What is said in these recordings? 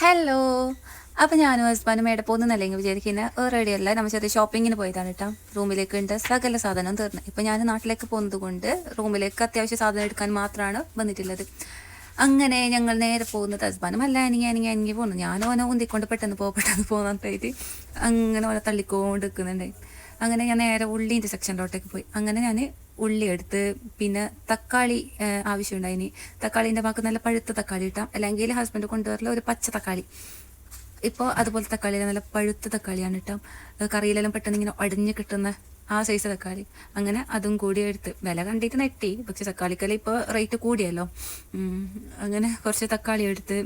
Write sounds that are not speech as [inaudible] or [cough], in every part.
Hello അപ്പൊ ഞാനും ഹസ്ബൻഡും എവിടെ പോകുന്നതല്ലെങ്കിൽ വിചാരിക്കുന്നത് റെഡിയല്ല നമ്മൾ ചെറിയ ഷോപ്പിങ്ങിന് പോയതാണ് കേട്ടോ. റൂമിലേക്ക് ഉണ്ട് സകല സാധനം തീർന്നു. ഇപ്പൊ ഞാൻ നാട്ടിലേക്ക് പോകുന്നത് കൊണ്ട് റൂമിലേക്ക് അത്യാവശ്യ സാധനം എടുക്കാൻ മാത്രമാണ് വന്നിട്ടുള്ളത്. അങ്ങനെ ഞങ്ങൾ നേരെ പോകുന്നത് ഹസ്ബൻഡും അല്ല എനിക്ക് എനിക്ക് എനിക്ക് പോകുന്നു ഞാനോനോ ഓനെ ഉന്തിക്കൊണ്ട് പെട്ടെന്ന് പോകാൻ പെട്ടെന്ന് പോകുന്നതായിട്ട് അങ്ങനെ ഓനെ തള്ളിക്കൊണ്ട് നിൽക്കുന്നുണ്ടായി അങ്ങനെ ഞാൻ നേരെ ഉള്ളീന്റെ സെക്ഷനിലോട്ടേക്ക് പോയി. അങ്ങനെ ഞാൻ ഉള്ളി എടുത്ത് പിന്നെ തക്കാളി ആവശ്യമുണ്ടായി ഇനി. തക്കാളീന്റെ ഭാഗത്ത് നല്ല പഴുത്ത തക്കാളി ഇട്ടാം. അല്ലെങ്കിൽ ഹസ്ബൻഡ് കൊണ്ടുവരല ഒരു പച്ച തക്കാളി. ഇപ്പോൾ അതുപോലെ തക്കാളി നല്ല പഴുത്ത തക്കാളിയാണ് ഇട്ടാം. കറിയിലെല്ലാം പെട്ടെന്ന് ഇങ്ങനെ അടിഞ്ഞ് കിട്ടുന്ന ആ സൈസ് തക്കാളി. അങ്ങനെ അതും കൂടി എടുത്ത് വില കണ്ടിട്ട് നെട്ടി പക്ഷെ തക്കാളിക്കെല്ലാം ഇപ്പോൾ റേറ്റ് കൂടിയല്ലോ. അങ്ങനെ കുറച്ച് തക്കാളി എടുത്ത്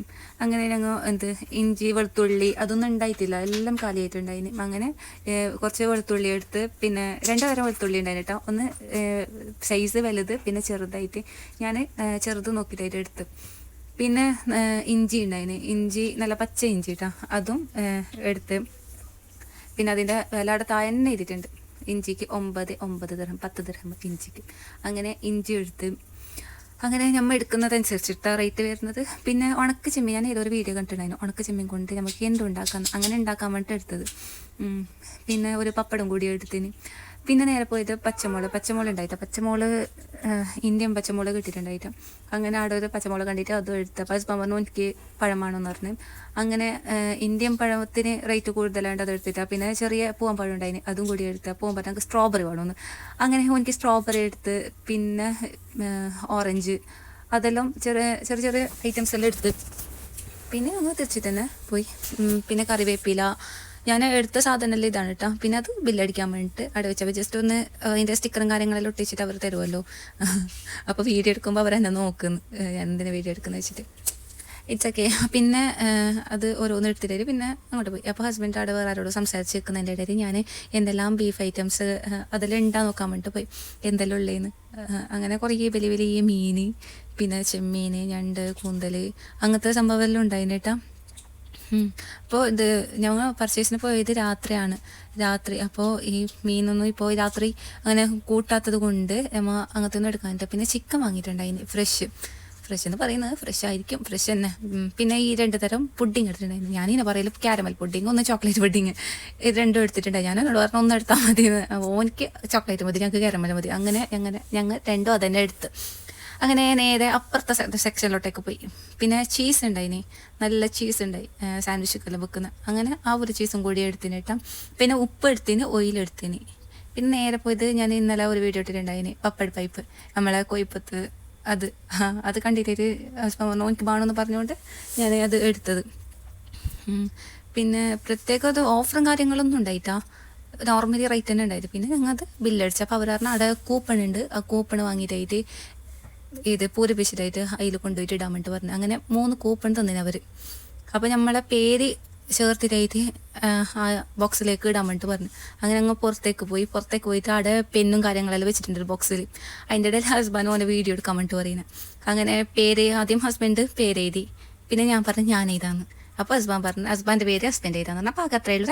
അങ്ങനെ ഞങ്ങൾ എന്ത് ഇഞ്ചി വെളുത്തുള്ളി അതൊന്നും ഉണ്ടായിട്ടില്ല. എല്ലാം കാലിയായിട്ടുണ്ടായിന്. അങ്ങനെ കുറച്ച് വെളുത്തുള്ളി എടുത്ത് പിന്നെ രണ്ട് തരം വെളുത്തുള്ളി ഉണ്ടായിന് കേട്ടോ ഒന്ന് സൈസ് വലുത് പിന്നെ ചെറുതായിട്ട് ഞാൻ ചെറുത് നോക്കിയിട്ടായിട്ട് എടുത്ത്. പിന്നെ ഇഞ്ചി ഉണ്ടായിന്. ഇഞ്ചി നല്ല പച്ച ഇഞ്ചി കേട്ടോ അതും എടുത്ത്. പിന്നെ അതിന്റെ വില അവിടെ താഴെ തന്നെ ഇഞ്ചിക്ക് ഒമ്പത് ഒമ്പത് ദർഹം പത്ത് ദർഹം ഇഞ്ചിക്ക്. അങ്ങനെ ഇഞ്ചി എടുത്ത് അങ്ങനെ നമ്മൾ എടുക്കുന്നതനുസരിച്ചിട്ടാണ് റേറ്റ് വരുന്നത്. പിന്നെ ഉണക്ക ചെമ്മീൻ ഞാൻ ഏതൊരു വീഡിയോ കണ്ടിട്ടുണ്ടായിരുന്നു. ഉണക്ക ചെമ്മീൻ കൊണ്ട് നമുക്ക് എന്തുണ്ടാക്കാൻ അങ്ങനെ ഉണ്ടാക്കാൻ വേണ്ടിയിട്ട് എടുത്തത്. പിന്നെ ഒരു പപ്പടം കൂടി എടുത്തിന് പിന്നെ നേരെ പോയത് പച്ചമുളക് പച്ചമുളക് ഉണ്ടായിട്ട്. പച്ചമുളക് ഇന്ത്യൻ പച്ചമുളക് കിട്ടിയിട്ടുണ്ടായിട്ട്. അങ്ങനെ അവിടെ ഒരു പച്ചമുളക് കണ്ടിട്ട് അതും എടുത്ത്. ഹസ്ബൻഡ് പറഞ്ഞു എനിക്ക് പഴമാണെന്ന് പറഞ്ഞു. അങ്ങനെ ഇന്ത്യൻ പഴത്തിന് റേറ്റ് കൂടുതലായിട്ട് അത് എടുത്തിട്ട്. പിന്നെ ചെറിയ പൂവൻ പഴം ഉണ്ടായിന് അതും കൂടി എടുത്ത്. പൂവൻ പഴം എനിക്ക് സ്ട്രോബെറി വേണമെന്ന് അങ്ങനെ എനിക്ക് സ്ട്രോബെറി എടുത്ത് പിന്നെ ഓറഞ്ച് അതെല്ലാം ചെറിയ ചെറിയ ചെറിയ ഐറ്റംസ് എല്ലാം എടുത്ത്. പിന്നെ അങ്ങ് തിരിച്ചു തന്നെ പോയി പിന്നെ കറിവേപ്പില ഞാൻ എടുത്ത സാധനമെല്ലാം ഇതാണ് കേട്ടോ പിന്നെ അത് ബില്ലടിക്കാൻ വേണ്ടിയിട്ട് അവിടെ വെച്ചപ്പോൾ ജസ്റ്റ് ഒന്ന് അതിന്റെ സ്റ്റിക്കറും കാര്യങ്ങളെല്ലാം ഒട്ടിച്ചിട്ട് അവർ തരുമല്ലോ [laughs] അപ്പോൾ വീഡിയോ എടുക്കുമ്പോൾ അവർ എന്നെ നോക്കുന്നു ഞാൻ എന്തിനാ വീഡിയോ എടുക്കുന്നത് വെച്ചിട്ട്. ഇറ്റ്സ് ഓക്കെ പിന്നെ അത് ഓരോന്ന് എടുത്തിട്ട് പിന്നെ അങ്ങോട്ട് പോയി. അപ്പോൾ ഹസ്ബൻഡ് അവിടെ വേറെ ആരോട് സംസാരിച്ച് നിൽക്കുന്നതിന്റെ ഇടയിൽ ഞാൻ എന്തെല്ലാം ബീഫ് ഐറ്റംസ് അതെല്ലാം ഉണ്ടാ നോക്കാൻ വേണ്ടിയിട്ട് പോയി. എന്തെല്ലാം ഉള്ളേന്ന്. അങ്ങനെ കുറേ വലിയ വലിയ മീൻ പിന്നെ ചെമ്മീൻ ഞണ്ട് കൂന്തൽ അങ്ങനത്തെ സംഭവമെല്ലാം ഉണ്ടായിന് കേട്ടോ അപ്പോൾ ഇത് ഞങ്ങൾ പർച്ചേസിന് പോയത് രാത്രിയാണ്. രാത്രി അപ്പോ ഈ മീനൊന്നും ഇപ്പോ രാത്രി അങ്ങനെ കൂട്ടാത്തത് കൊണ്ട് നമ്മ അങ്ങനത്തെ ഒന്നും എടുക്കാൻ പിന്നെ ചിക്കൻ വാങ്ങിയിട്ടുണ്ടായിന് ഫ്രഷ് ഫ്രഷ് എന്ന് പറയുന്നത് ഫ്രഷ് ആയിരിക്കും ഫ്രഷ് തന്നെ. പിന്നെ ഈ രണ്ട് തരം പുഡിങ് എടുത്തിട്ടുണ്ടായിരുന്നു. ഞാനിങ്ങനെ പറയലും ക്യാരമൽ പുഡിങ് ഒന്ന് ചോക്ലേറ്റ് പുഡിങ് ഇത് രണ്ടും എടുത്തിട്ടുണ്ടായി. ഞാൻ എന്നോട് പറഞ്ഞു ഒന്ന് എടുത്താൽ മതി ഓനിക്ക് ചോക്ലേറ്റ് മതി ഞങ്ങൾക്ക് ക്യാരമൽ മതി. അങ്ങനെ അങ്ങനെ ഞങ്ങൾ രണ്ടും അതന്നെ എടുത്ത്. അങ്ങനെ നേരെ അപ്പുറത്തെ സെക്ഷനിലോട്ടേക്ക് പോയി. പിന്നെ ചീസ് ഉണ്ടായിനി നല്ല ചീസ് ഉണ്ടായി സാൻഡ്വിച്ചൊക്കെ വെക്കുന്ന. അങ്ങനെ ആ ഒരു ചീസും കൂടി എടുത്തിന് കേട്ടോ. പിന്നെ ഉപ്പ് എടുത്തിന് ഓയിൽ എടുത്തിന്. പിന്നെ നേരെ പോയത് ഞാൻ ഇന്നലെ ഒരു വീഡിയോ ഇട്ടിട്ടുണ്ടായിന്. പപ്പട് പൈപ്പ്. നമ്മളെ കൊയ്പ്പത്ത് അത് അത് കണ്ടിട്ട് നോക്കി വേണമെന്ന് പറഞ്ഞുകൊണ്ട് ഞാൻ അത് എടുത്തത്. പിന്നെ പ്രത്യേകം അത് ഓഫറും കാര്യങ്ങളൊന്നും ഉണ്ടായിട്ടാ. നോർമലി റേറ്റ് തന്നെ ഉണ്ടായത്. പിന്നെ ഞങ്ങൾ അത് ബില്ലടിച്ചു അപ്പോൾ അവർ പറഞ്ഞാൽ അവിടെ കൂപ്പൺ ഉണ്ട്. ആ കൂപ്പൺ വാങ്ങിയിട്ടായിട്ട് ഇത് പൂരിപ്പിച്ചിട്ടായിട്ട് അതിൽ കൊണ്ടുപോയിട്ട് ഇടാൻ വേണ്ടി പറഞ്ഞു. അങ്ങനെ മൂന്ന് കൂപ്പൺ തന്നിന് അവർ അപ്പോൾ നമ്മളെ പേര് ചേർത്തിട്ടായിട്ട് ആ ബോക്സിലേക്ക് ഇടാൻ വേണ്ടി പറഞ്ഞു. അങ്ങനെ അങ്ങ് പുറത്തേക്ക് പോയി. പുറത്തേക്ക് പോയിട്ട് അവിടെ പെന്നും കാര്യങ്ങളെല്ലാം വെച്ചിട്ടുണ്ട് ഒരു ബോക്സിൽ അതിന്റെ ഇടയിൽ ഹസ്ബൻഡ് ഓനെ വീഡിയോ എടുക്കാൻ വേണ്ടി പറയുന്നത് അങ്ങനെ പേര് ആദ്യം ഹസ്ബൻഡ് പേരെഴുതി. പിന്നെ ഞാൻ പറഞ്ഞു ഞാൻ എഴുതാന്ന് അപ്പോൾ ഹസ്ബൻഡ് പറഞ്ഞു ഹസ്ബൻഡ് പേര് ഹസ്ബൻഡ് എഴുതാന്ന് പറഞ്ഞു. അപ്പോൾ അത്രയേ ഉള്ളൂ.